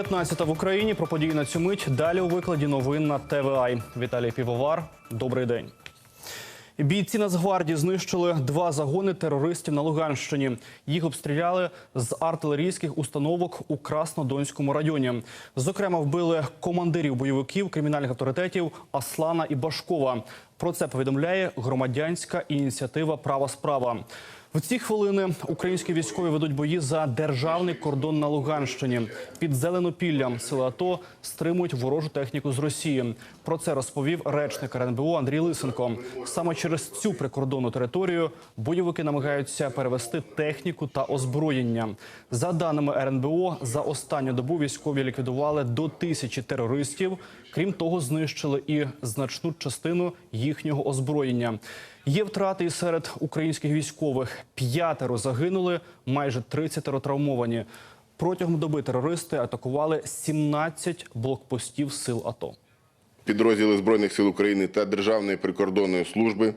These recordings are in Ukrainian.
19 в Україні про події на цю мить. Далі у викладі новин на ТВА. Віталій Півовар. Добрий день. Бійці Нацгвардії знищили два загони терористів на Луганщині. Їх обстріляли з артилерійських установок у Краснодонському районі. Зокрема, вбили командирів бойовиків, кримінальних авторитетів Аслана і Башкова. Про це повідомляє громадянська ініціатива Права справа. В ці хвилини українські військові ведуть бої за державний кордон на Луганщині. Під Зеленопіллям сили АТО стримують ворожу техніку з Росії. Про це розповів речник РНБО Андрій Лисенко. Саме через цю прикордонну територію бойовики намагаються перевести техніку та озброєння. За даними РНБО, за останню добу військові ліквідували до тисячі терористів. Крім того, знищили і значну частину їхнього озброєння. Є втрати і серед українських військових. П'ятеро загинули, майже 30 травмовані. Протягом доби терористи атакували 17 блокпостів сил АТО. Підрозділи Збройних сил України та Державної прикордонної служби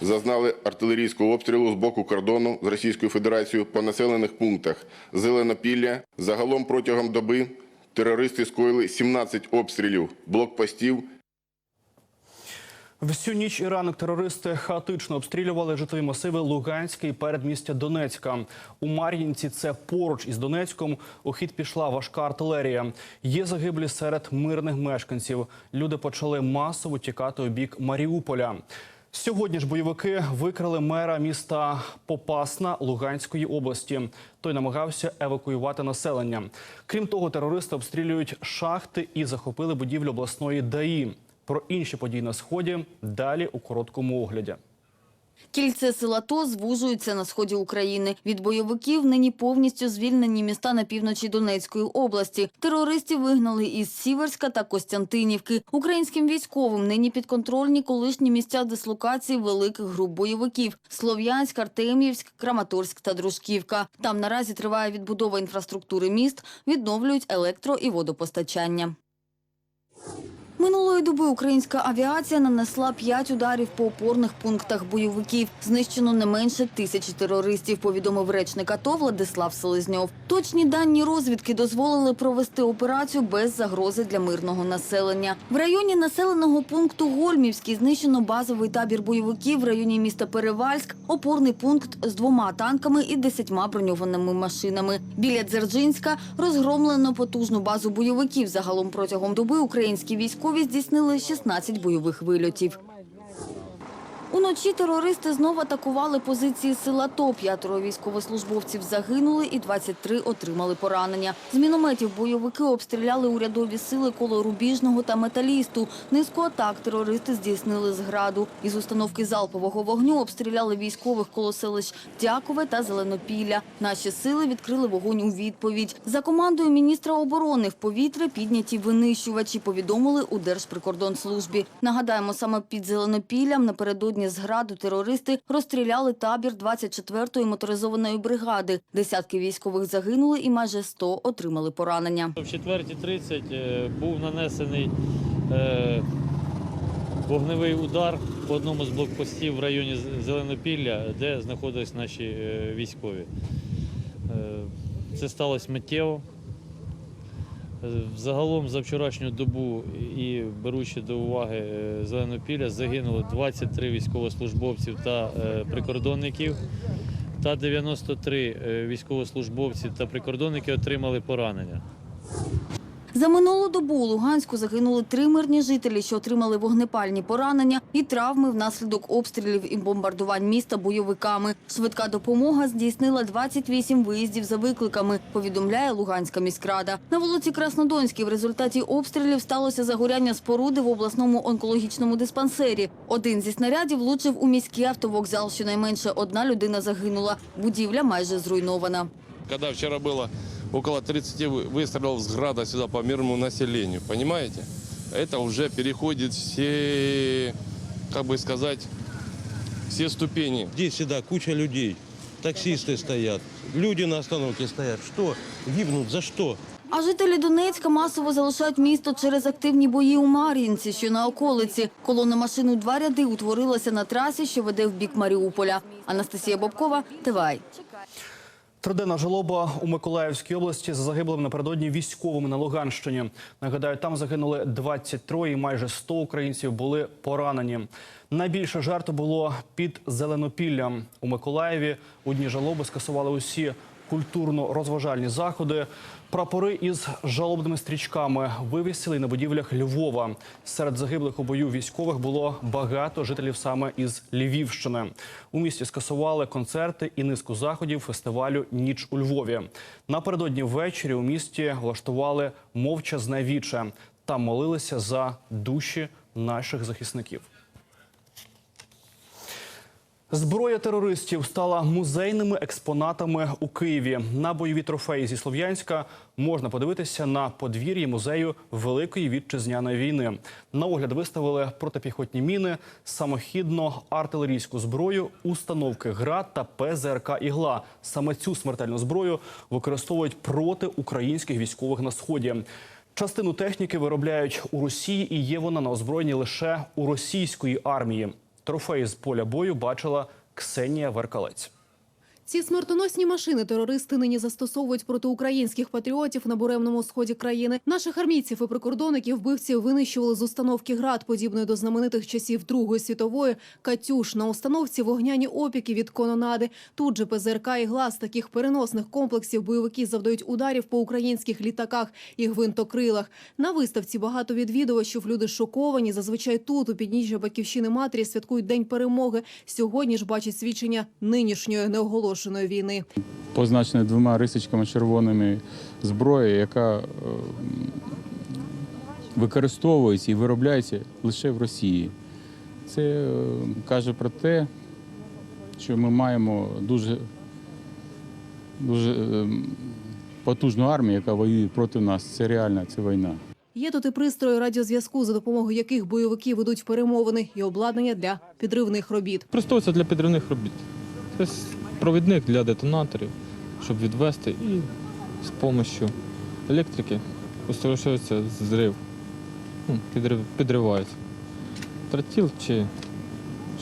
зазнали артилерійського обстрілу з боку кордону з Російською Федерацією по населених пунктах Зеленопілля. Загалом протягом доби терористи скоїли 17 обстрілів блокпостів Всю ніч і ранок терористи хаотично обстрілювали житлові масиви Луганська і передмістя Донецька. У Мар'їнці це поруч із Донецьком. У хід пішла важка артилерія. Є загиблі серед мирних мешканців. Люди почали масово тікати у бік Маріуполя. Сьогодні ж бойовики викрали мера міста Попасна Луганської області. Той намагався евакуювати населення. Крім того, терористи обстрілюють шахти і захопили будівлю обласної ДАІ. Про інші події на сході далі у короткому огляді. Кільце сил АТО звужується на сході України. Від бойовиків нині повністю звільнені міста на півночі Донецької області. Терористів вигнали із Сіверська та Костянтинівки. Українським військовим нині підконтрольні колишні місця дислокації великих груп бойовиків – Слов'янськ, Артем'ївськ, Краматорськ та Дружківка. Там наразі триває відбудова інфраструктури міст, відновлюють електро- і водопостачання. Минулої доби українська авіація нанесла п'ять ударів по опорних пунктах бойовиків. Знищено не менше тисячі терористів, повідомив речник АТО Владислав Селезньов. Точні дані розвідки дозволили провести операцію без загрози для мирного населення. В районі населеного пункту Гольмівський знищено базовий табір бойовиків в районі міста Перевальськ, опорний пункт з двома танками і десятьма броньованими машинами. Біля Дзержинська розгромлено потужну базу бойовиків. Загалом протягом доби українські військові здійснили 16 бойових вильотів. Уночі терористи знову атакували позиції сил АТО. П'ятеро військовослужбовців загинули і 23 отримали поранення. З мінометів бойовики обстріляли урядові сили коло Рубіжного та Металісту. Низку атак терористи здійснили з граду. Із установки залпового вогню обстріляли військових коло селищ Дякове та Зеленопілля. Наші сили відкрили вогонь у відповідь. За командою міністра оборони в повітря підняті винищувачі, повідомили у Держприкордонслужбі. Нагадаємо, саме під Зеленопіллям напередодні з граду терористи розстріляли табір 24-ї моторизованої бригади. Десятки військових загинули і майже 100 отримали поранення. В 4.30 е, був нанесений е, вогневий удар по одному з блокпостів в районі Зеленопілля, де знаходились наші е, військові. Це сталося миттєво. Е, Загалом за вчорашню добу і беручи до уваги е, Зеленопілля, загинуло 23 військовослужбовців та е, прикордонників, та 93 е, військовослужбовці та прикордонники отримали поранення. За минулу добу у Луганську загинули три мирні жителі, що отримали вогнепальні поранення і травми внаслідок обстрілів і бомбардувань міста бойовиками. Швидка допомога здійснила 28 виїздів за викликами, повідомляє Луганська міськрада. На вулиці Краснодонській в результаті обстрілів сталося загоряння споруди в обласному онкологічному диспансері. Один зі снарядів влучив у міський автовокзал. Щонайменше одна людина загинула. Будівля майже зруйнована. Когда вчера было около 30 вы- выстрелов с града сюда по мирному населению, понимаете? Это уже переходит все, как бы сказать, все ступени. Здесь всегда куча людей. Таксисты стоят, люди на остановке стоят. Что? Гибнут за что? А жителі Донецька масово залишають місто через активні бої у Мар'їнці, що на околиці. Колона машин у два ряди утворилася на трасі, що веде в бік Маріуполя. Анастасія Бобкова, ТВАЙ. Триденна жалоба у Миколаївській області за загиблими напередодні військовими на Луганщині. Нагадаю, там загинули 23 і майже 100 українців були поранені. Найбільше жертв було під Зеленопіллям. У Миколаєві у дні жалоби скасували усі культурно-розважальні заходи. Прапори із жалобними стрічками вивісили на будівлях Львова. Серед загиблих у бою військових було багато жителів саме із Львівщини. У місті скасували концерти і низку заходів фестивалю Ніч у Львові. Напередодні ввечері у місті влаштували мовчазне віче. Там молилися за душі наших захисників. Зброя терористів стала музейними експонатами у Києві. На бойові трофеї зі Слов'янська можна подивитися на подвір'ї музею Великої вітчизняної війни. На огляд виставили протипіхотні міни, самохідно-артилерійську зброю, установки ГРАД та ПЗРК «Ігла». Саме цю смертельну зброю використовують проти українських військових на сході. Частину техніки виробляють у Росії, і є вона на озброєнні лише у російської армії. Трофеї з поля бою бачила Ксенія Веркалець. Ці смертоносні машини терористи нині застосовують проти українських патріотів на буремному сході країни. Наших армійців і прикордонників вбивці винищували з установки град, подібної до знаменитих часів Другої світової. Катюш на установці вогняні опіки від кононади. Тут же ПЗРК і глас таких переносних комплексів бойовики завдають ударів по українських літаках і гвинтокрилах. На виставці багато відвідувачів. Люди шоковані. Зазвичай тут у підніжжя батьківщини матері святкують день перемоги. Сьогодні ж бачать свідчення нинішньої неоголошеної війни. позначена двома рисочками червоними зброї, яка е, використовується і виробляється лише в Росії. Це е, каже про те, що ми маємо дуже, дуже е, потужну армію, яка воює проти нас. Це реальна це війна. Є тут і пристрої радіозв'язку, за допомогою яких бойовики ведуть перемовини, і обладнання для підривних робіт. Використовується для підривних робіт. Це провідник для детонаторів, щоб відвести і з допомогою електрики устрашується зрив, ну, підрив, підривається. Тротіл чи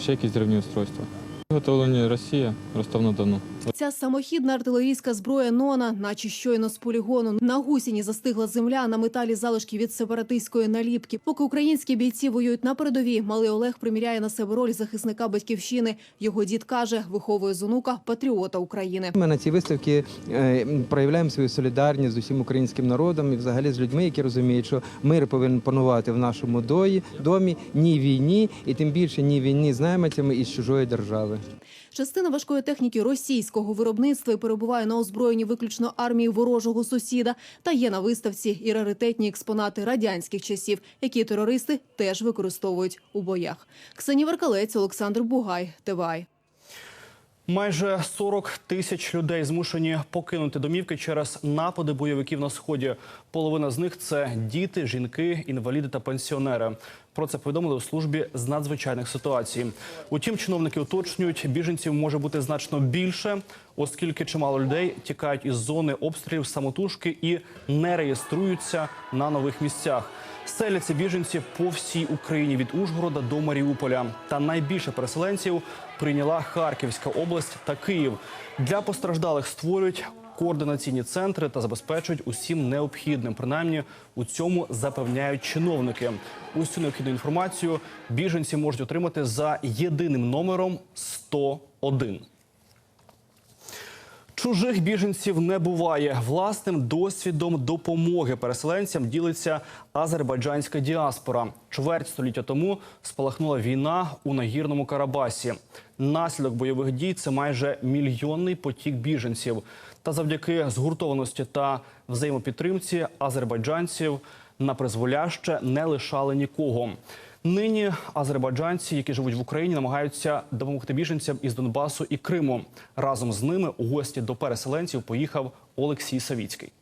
ще якісь зривні устройства. Виготовлені Росія, Ростов-на-Дону. Ця самохідна артилерійська зброя Нона, наче щойно з полігону. На гусіні застигла земля, на металі залишки від сепаратистської наліпки. Поки українські бійці воюють на передовій, малий Олег приміряє на себе роль захисника батьківщини. Його дід каже, виховує з онука патріота України. Ми на цій виставці е, проявляємо свою солідарність з усім українським народом і взагалі з людьми, які розуміють, що мир повинен панувати в нашому домі, ні війні, і тим більше ні війні з наймицями із чужої держави. Частина важкої техніки російського виробництва перебуває на озброєнні виключно армії ворожого сусіда. Та є на виставці і раритетні експонати радянських часів, які терористи теж використовують у боях. Ксенія Веркалець, Олександр Бугай, ТВАЙ. Майже 40 тисяч людей змушені покинути домівки через напади бойовиків на сході. Половина з них це діти, жінки, інваліди та пенсіонери. Про це повідомили у службі з надзвичайних ситуацій. Утім, чиновники уточнюють, біженців може бути значно більше, оскільки чимало людей тікають із зони обстрілів самотужки і не реєструються на нових місцях. Селяться біженці по всій Україні від Ужгорода до Маріуполя. Та найбільше переселенців прийняла Харківська область та Київ. Для постраждалих створюють координаційні центри та забезпечують усім необхідним. Принаймні у цьому запевняють чиновники. Усю необхідну інформацію біженці можуть отримати за єдиним номером 101. Чужих біженців не буває. Власним досвідом допомоги переселенцям ділиться азербайджанська діаспора. Чверть століття тому спалахнула війна у нагірному Карабасі. Наслідок бойових дій це майже мільйонний потік біженців. Та завдяки згуртованості та взаємопідтримці азербайджанців на призволяще не лишали нікого. Нині азербайджанці, які живуть в Україні, намагаються допомогти біженцям із Донбасу і Криму. Разом з ними у гості до переселенців поїхав Олексій Савіцький.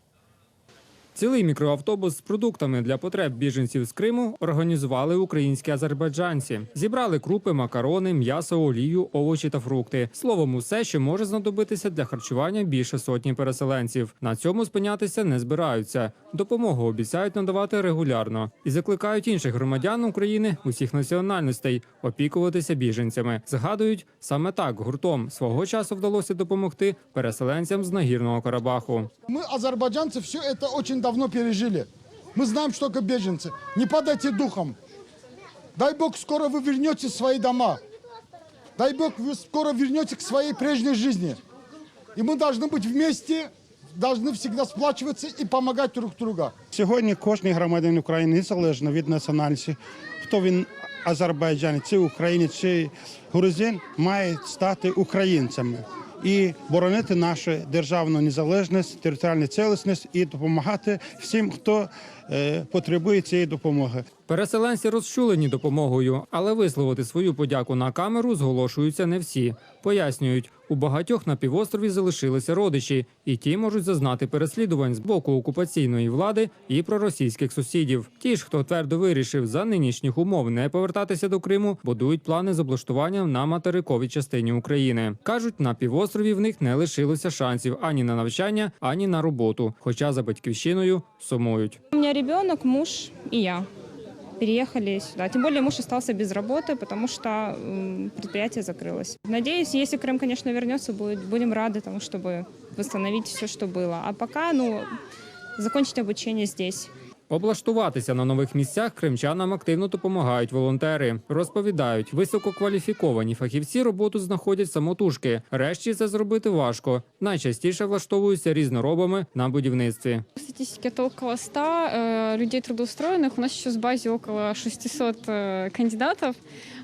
Цілий мікроавтобус з продуктами для потреб біженців з Криму організували українські азербайджанці. Зібрали крупи, макарони, м'ясо, олію, овочі та фрукти. Словом, усе, що може знадобитися для харчування більше сотні переселенців. На цьому спинятися не збираються. Допомогу обіцяють надавати регулярно і закликають інших громадян України усіх національностей опікуватися біженцями. Згадують, саме так гуртом свого часу вдалося допомогти переселенцям з нагірного Карабаху. Мы, азербайджанцы, все это очень давно пережили. Мы знаем, что такое беженцы. Не падайте духом. Дай Бог, скоро вы вернетесь в свои дома. Дай Бог, вы скоро вернетесь к своей прежней жизни. И мы должны быть вместе, должны всегда сплачиваться и помогать друг другу. Сьогодні кожен громадянин України, незалежно від національності, хто він азербайджанець, чи українець, чи грузин, має стати українцями і боронити нашу державну незалежність, територіальну цілісність і допомагати всім, хто потребує цієї допомоги. Переселенці розчулені допомогою, але висловити свою подяку на камеру зголошуються не всі. Пояснюють, у багатьох на півострові залишилися родичі, і ті можуть зазнати переслідувань з боку окупаційної влади і проросійських сусідів. Ті ж, хто твердо вирішив за нинішніх умов не повертатися до Криму, будують плани з облаштуванням на материковій частині України. кажуть, на півострові в них не лишилося шансів ані на навчання, ані на роботу. Хоча за батьківщиною сумують У меня ребенок, муж и я переехали сюда. Тем более муж остался без работы, потому что м, предприятие закрылось. Надеюсь, если Крым, конечно, вернется, будет, будем рады тому, чтобы восстановить все, что было. А пока, ну, закончить обучение здесь. Облаштуватися на нових місцях кримчанам активно допомагають волонтери. Розповідають, висококваліфіковані фахівці роботу знаходять самотужки. Решті це зробити важко. Найчастіше влаштовуються різноробами на будівництві. В статистике это около 100 э, людей трудоустроенных. У нас сейчас в базе около 600 э, кандидатов.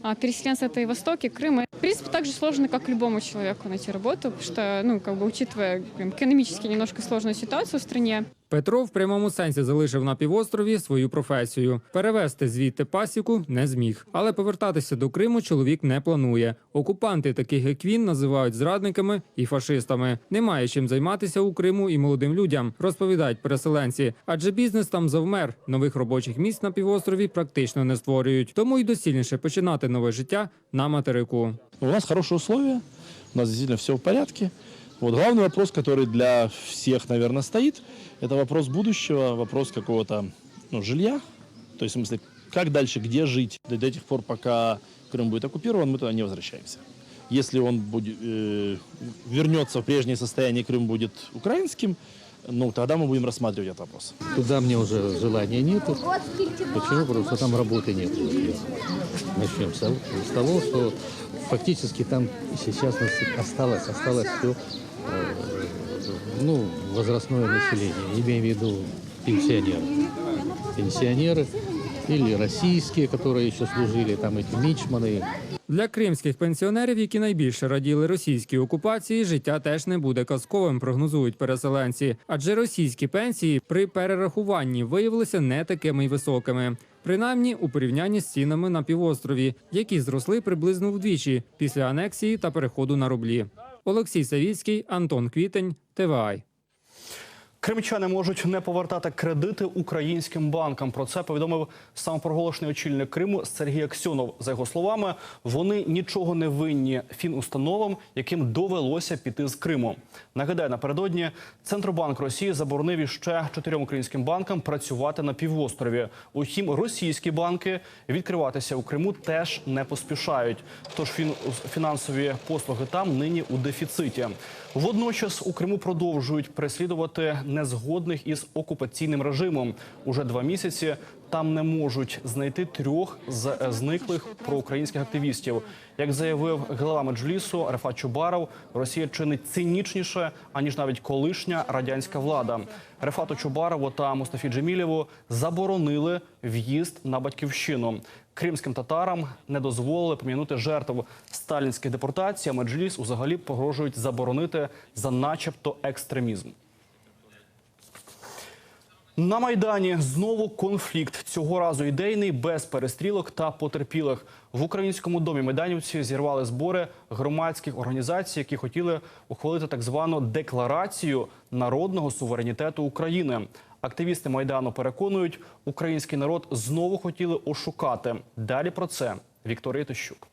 А переселенцы это и Восток, и Крым. В принципе, так же сложно, как любому человеку найти работу, потому что, ну, как бы учитывая эм, экономически немножко сложную ситуацию в стране, Петро в прямому сенсі залишив на півострові свою професію. Перевезти звідти пасіку не зміг, але повертатися до Криму чоловік не планує. Окупанти, таких як він, називають зрадниками і фашистами. Немає чим займатися у Криму і молодим людям, розповідають переселенці. Адже бізнес там завмер. Нових робочих місць на півострові практично не створюють. Тому й доцільніше починати нове життя на материку. У нас хорошие условия, у нас действительно все в порядке. Вот главный вопрос, который для всех, наверное, стоит, это вопрос будущего, вопрос какого-то ну, жилья. То есть, в смысле, как дальше, где жить. До, до тех пор, пока Крым будет оккупирован, мы туда не возвращаемся. Если он будет, э, вернется в прежнее состояние, Крым будет украинским, ну, тогда мы будем рассматривать этот вопрос. Туда мне уже желания нету. Почему? Потому что там работы нет. Начнем с того, что фактически там сейчас осталось, осталось все, ну, возрастное население, имеем в виду пенсионеры. Пенсионеры или российские, которые еще служили, там эти мичманы, Для кримських пенсіонерів, які найбільше раділи російській окупації, життя теж не буде казковим, прогнозують переселенці. Адже російські пенсії при перерахуванні виявилися не такими й високими. Принаймні у порівнянні з цінами на півострові, які зросли приблизно вдвічі після анексії та переходу на рублі. Олексій Савіцький, Антон Квітень, ТВАЙ. Кримчани можуть не повертати кредити українським банкам. Про це повідомив самопроголошений очільник Криму Сергій Аксьонов. За його словами, вони нічого не винні фінустановам, яким довелося піти з Криму. Нагадаю, напередодні Центробанк Росії заборонив іще чотирьом українським банкам працювати на півострові. Утім, російські банки відкриватися у Криму теж не поспішають. Тож фін- фінансові послуги там нині у дефіциті. Водночас у Криму продовжують переслідувати незгодних із окупаційним режимом. Уже два місяці там не можуть знайти трьох з е, зниклих проукраїнських активістів. Як заявив глава меджлісу Рефат Чубаров, Росія чинить цинічніше аніж навіть колишня радянська влада. Рефату Чубарову та Мустафі Джемілєву заборонили в'їзд на батьківщину. Кримським татарам не дозволили помінути жертв сталінських депортацій. а Меджліс узагалі погрожують заборонити за начебто екстремізм. На майдані знову конфлікт. Цього разу ідейний без перестрілок та потерпілих. В українському домі майданівці зірвали збори громадських організацій, які хотіли ухвалити так звану декларацію народного суверенітету України. Активісти майдану переконують, український народ знову хотіли ошукати. Далі про це Вікторія Тищук.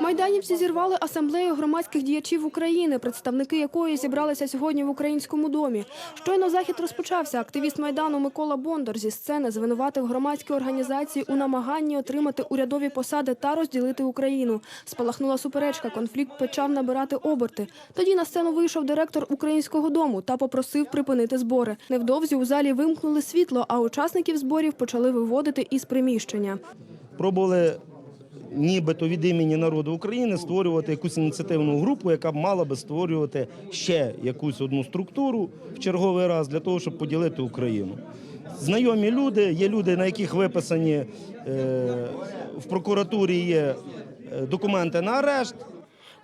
Майданівці зірвали асамблею громадських діячів України, представники якої зібралися сьогодні в українському домі. Щойно захід розпочався. Активіст майдану Микола Бондар зі сцени звинуватив громадські організації у намаганні отримати урядові посади та розділити Україну. Спалахнула суперечка. Конфлікт почав набирати оберти. Тоді на сцену вийшов директор українського дому та попросив припинити збори. Невдовзі у залі вимкнули світло, а учасників зборів почали виводити із приміщення. пробували нібито від імені народу України створювати якусь ініціативну групу, яка б мала би створювати ще якусь одну структуру в черговий раз для того, щоб поділити Україну. Знайомі люди, є люди, на яких виписані е, в прокуратурі є е, документи на арешт.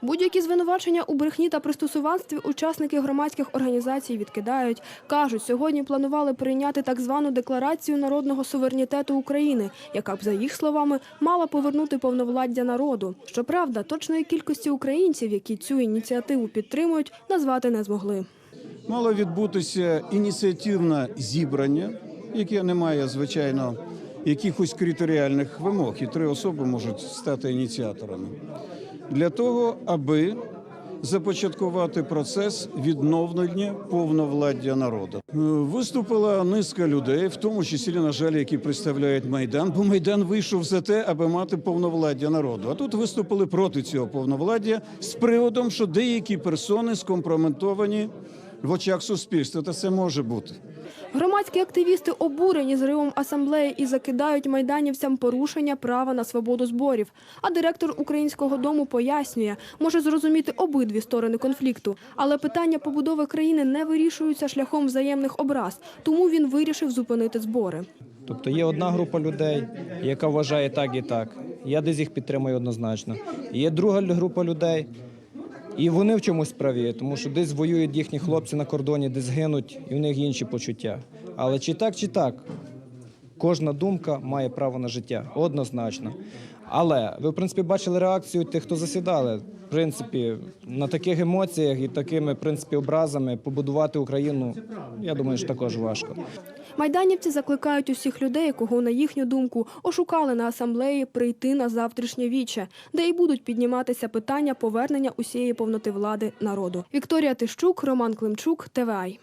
Будь-які звинувачення у брехні та пристосуванстві учасники громадських організацій відкидають. Кажуть, сьогодні планували прийняти так звану декларацію народного суверенітету України, яка б, за їх словами, мала повернути повновладдя народу. Щоправда, точної кількості українців, які цю ініціативу підтримують, назвати не змогли. Мало відбутися ініціативне зібрання, яке не має, звичайно, якихось критеріальних вимог, і три особи можуть стати ініціаторами. Для того, аби започаткувати процес відновлення повновладдя народу. Е, Виступила низка людей, в тому числі, на жаль, які представляють майдан, бо майдан вийшов за те, аби мати повновладдя народу. А тут виступили проти цього повновладдя з приводом, що деякі персони скомпрометовані в очах суспільства. Та це може бути. Громадські активісти обурені зривом асамблеї і закидають майданівцям порушення права на свободу зборів. А директор українського дому пояснює, може зрозуміти обидві сторони конфлікту. Але питання побудови країни не вирішуються шляхом взаємних образ, тому він вирішив зупинити збори. Тобто є одна група людей, яка вважає так і так. Я десь їх підтримую однозначно. Є друга група людей, і вони в чомусь праві, тому що десь воюють їхні хлопці на кордоні, десь гинуть, і в них інші почуття. Але чи так, чи так, кожна думка має право на життя, однозначно. Але ви, в принципі, бачили реакцію тих, хто засідали. В принципі, на таких емоціях і такими в принципі, образами побудувати Україну, я думаю, що також важко. Майданівці закликають усіх людей, кого на їхню думку ошукали на асамблеї, прийти на завтрашнє віче, де і будуть підніматися питання повернення усієї повноти влади народу. Вікторія Тищук, Роман Климчук, ТВАЙ.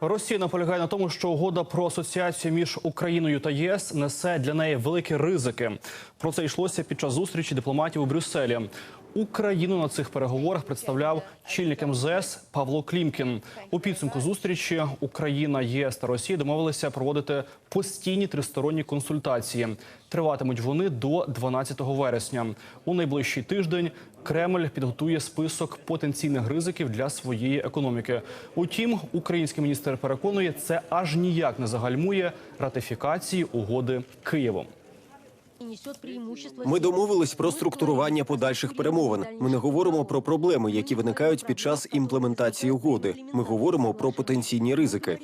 Росія наполягає на тому, що угода про асоціацію між Україною та ЄС несе для неї великі ризики. Про це йшлося під час зустрічі дипломатів у Брюсселі. Україну на цих переговорах представляв чільник МЗС Павло Клімкін. У підсумку зустрічі Україна, ЄС та Росія домовилися проводити постійні тристоронні консультації. Триватимуть вони до 12 вересня. У найближчий тиждень Кремль підготує список потенційних ризиків для своєї економіки. Утім, український міністр переконує, це аж ніяк не загальмує ратифікації угоди Києвом. Ми домовились про структурування подальших перемовин. Ми не говоримо про проблеми, які виникають під час імплементації угоди. Ми говоримо про потенційні ризики.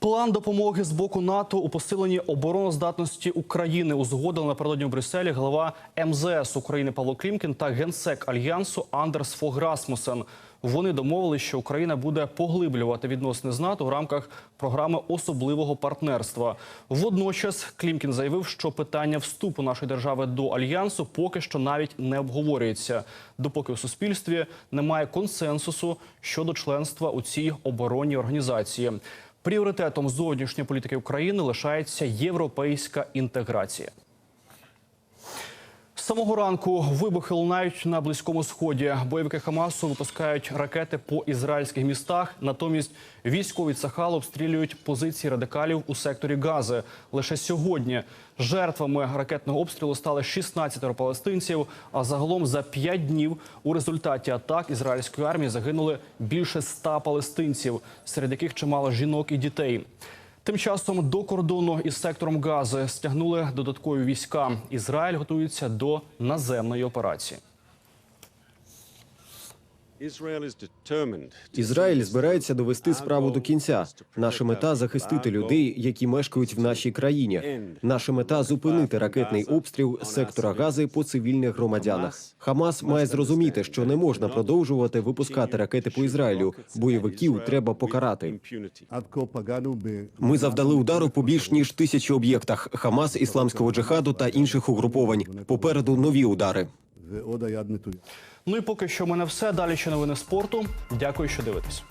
План допомоги з боку НАТО у посиленні обороноздатності України узгодили напередодні у Брюсселі глава МЗС України Павло Клімкін та генсек альянсу Андерс Фог Расмусен. Вони домовились, що Україна буде поглиблювати відносини з НАТО в рамках програми особливого партнерства. Водночас Клімкін заявив, що питання вступу нашої держави до альянсу поки що навіть не обговорюється, допоки у суспільстві немає консенсусу щодо членства у цій оборонній організації. Пріоритетом зовнішньої політики України лишається європейська інтеграція. Самого ранку вибухи лунають на близькому сході. Бойовики Хамасу випускають ракети по ізраїльських містах. Натомість військові Цахал обстрілюють позиції радикалів у секторі Гази. Лише сьогодні жертвами ракетного обстрілу стали 16 палестинців. А загалом за 5 днів у результаті атак ізраїльської армії загинули більше 100 палестинців, серед яких чимало жінок і дітей. Тим часом до кордону із сектором Гази стягнули додаткові війська. Ізраїль готується до наземної операції. Ізраїль збирається довести справу до кінця. Наша мета захистити людей, які мешкають в нашій країні. Наша мета зупинити ракетний обстріл сектора Гази по цивільних громадянах. Хамас має зрозуміти, що не можна продовжувати випускати ракети по Ізраїлю. Бойовиків треба покарати. Ми завдали удару по більш ніж тисячі об'єктах Хамас, ісламського джихаду та інших угруповань. Попереду нові удари. Ну і поки що в мене все. Далі ще новини спорту. Дякую, що дивитесь.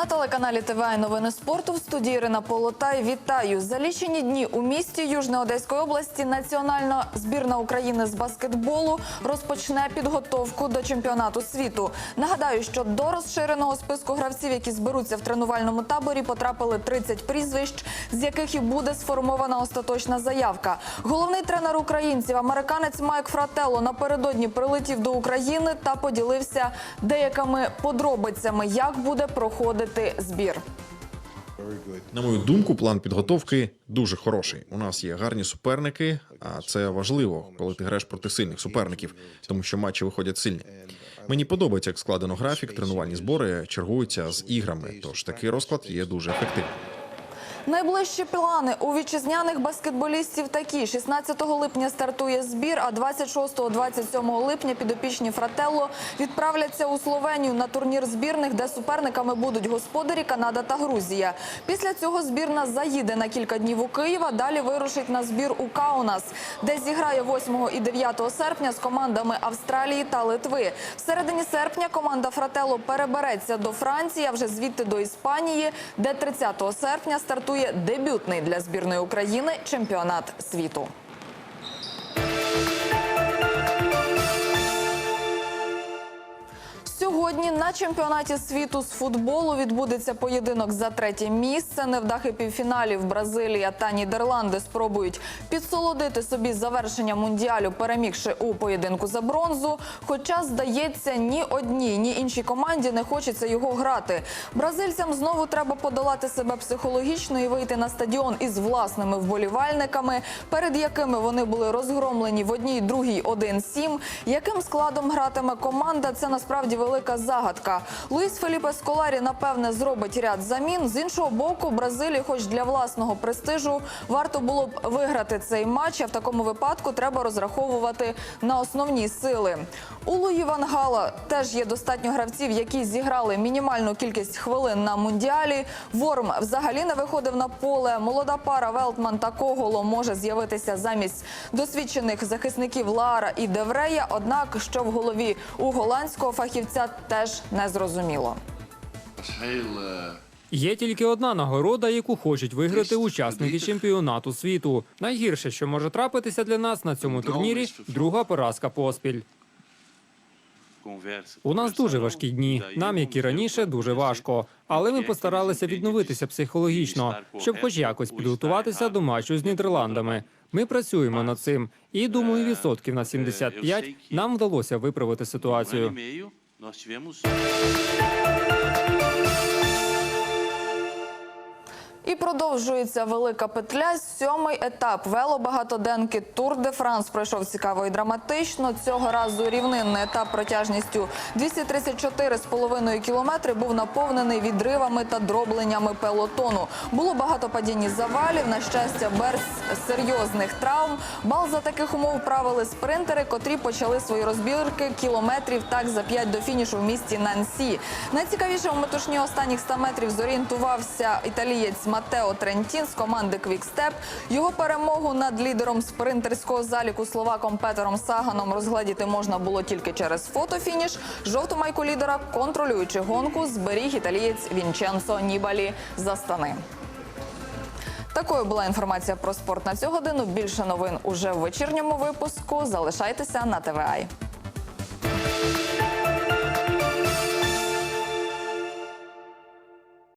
На телеканалі ТВА новини спорту в студії Ірина Полотай. Вітаю! За лічені дні у місті Южноодеської області національна збірна України з баскетболу розпочне підготовку до чемпіонату світу. Нагадаю, що до розширеного списку гравців, які зберуться в тренувальному таборі, потрапили 30 прізвищ, з яких і буде сформована остаточна заявка. Головний тренер українців, американець Майк Фрателло, напередодні прилетів до України та поділився деякими подробицями, як буде проходити збір. На мою думку, план підготовки дуже хороший. У нас є гарні суперники, а це важливо, коли ти граєш проти сильних суперників, тому що матчі виходять сильні. Мені подобається, як складено графік, тренувальні збори чергуються з іграми. Тож такий розклад є дуже ефективним. Найближчі плани у вітчизняних баскетболістів такі: 16 липня стартує збір, а 26-27 липня підопічні Фрателло відправляться у Словенію на турнір збірних, де суперниками будуть господарі Канада та Грузія. Після цього збірна заїде на кілька днів у Київ, а далі вирушить на збір у Каунас, де зіграє 8 і 9 серпня з командами Австралії та Литви. В середині серпня команда Фрателло перебереться до Франції, а вже звідти до Іспанії, де 30 серпня стартує дебютний для збірної України чемпіонат світу. Сьогодні на чемпіонаті світу з футболу відбудеться поєдинок за третє місце. Невдахи півфіналів Бразилія та Нідерланди спробують підсолодити собі завершення мундіалю, перемігши у поєдинку за бронзу. Хоча, здається, ні одній, ні іншій команді не хочеться його грати. Бразильцям знову треба подолати себе психологічно і вийти на стадіон із власними вболівальниками, перед якими вони були розгромлені в одній, другій 1-7. Яким складом гратиме команда? Це насправді велика загадка. Луїс Феліпе Сколарі напевне зробить ряд замін. З іншого боку, Бразилії, хоч для власного престижу, варто було б виграти цей матч. А в такому випадку треба розраховувати на основні сили. У Луї Ван Гала теж є достатньо гравців, які зіграли мінімальну кількість хвилин на мундіалі. Ворм взагалі не виходив на поле. Молода пара Велтман та Коголо може з'явитися замість досвідчених захисників Лара і Деврея. Однак, що в голові у голландського фахівця теж не зрозуміло. Є тільки одна нагорода, яку хочуть виграти учасники чемпіонату світу. Найгірше, що може трапитися для нас на цьому турнірі, друга поразка поспіль. У нас дуже важкі дні. Нам, як і раніше, дуже важко. Але ми постаралися відновитися психологічно, щоб хоч якось підготуватися до матчу з Нідерландами. Ми працюємо над цим, і думаю, відсотків на 75 нам вдалося виправити ситуацію. Nós tivemos. І продовжується велика петля. Сьомий етап велобагатоденки Тур де Франс пройшов цікаво і драматично. Цього разу рівнинний етап протяжністю 234,5 кілометри був наповнений відривами та дробленнями пелотону. Було багато падінь і завалів. На щастя, без серйозних травм. Бал за таких умов правили спринтери, котрі почали свої розбірки кілометрів так за 5 до фінішу в місті Нансі. Найцікавіше у метушні останніх 100 метрів зорієнтувався італієць Матео Трентін з команди Квікстеп. Його перемогу над лідером спринтерського заліку словаком Петером Саганом розгледіти можна було тільки через фотофініш. Жовту майку лідера, контролюючи гонку, зберіг італієць Вінченцо Нібалі за стани. Такою була інформація про спорт на цю годину. Більше новин уже в вечірньому випуску. Залишайтеся на ТВА.